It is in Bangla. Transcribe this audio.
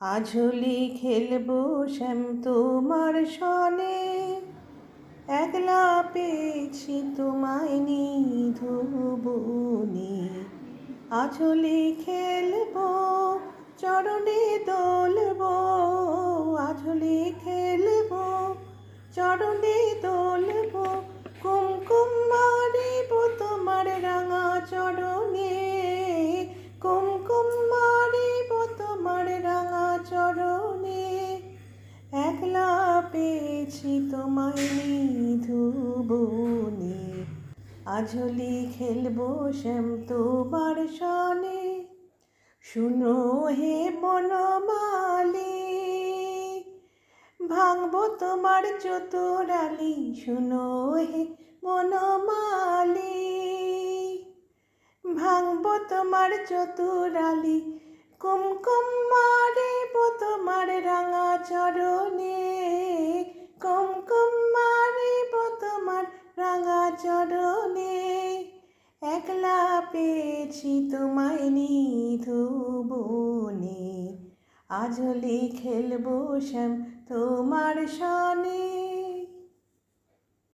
আঝুলি খেলব শ্যাম তোমার সনে। একলা পেয়েছি তোমায় নিধুবনে আঝুলি খেলব চরণে দোলবো। আঝুলি খেলব চরণে দোলব। কুমকুম মারিব তোমার রাঙা চরণে। চরণে একলা পেয়েছি তোমায় নিধুবনে আঝলি খেলব শ্যাম তোমার সনে শুনো হে বনমালী। ভাঙবো তোমার চতুরালি, শুনো হে বনমালী। ভাঙবো তোমার চতুরালি, কুমকুম তোমার রাঙা চরণে। কুমকুম মারিব তোমার রাঙা চরণে। একলা পেয়েছি তোমায় নিধুবনে আজলি খেলব শ্যাম তোমার সনে।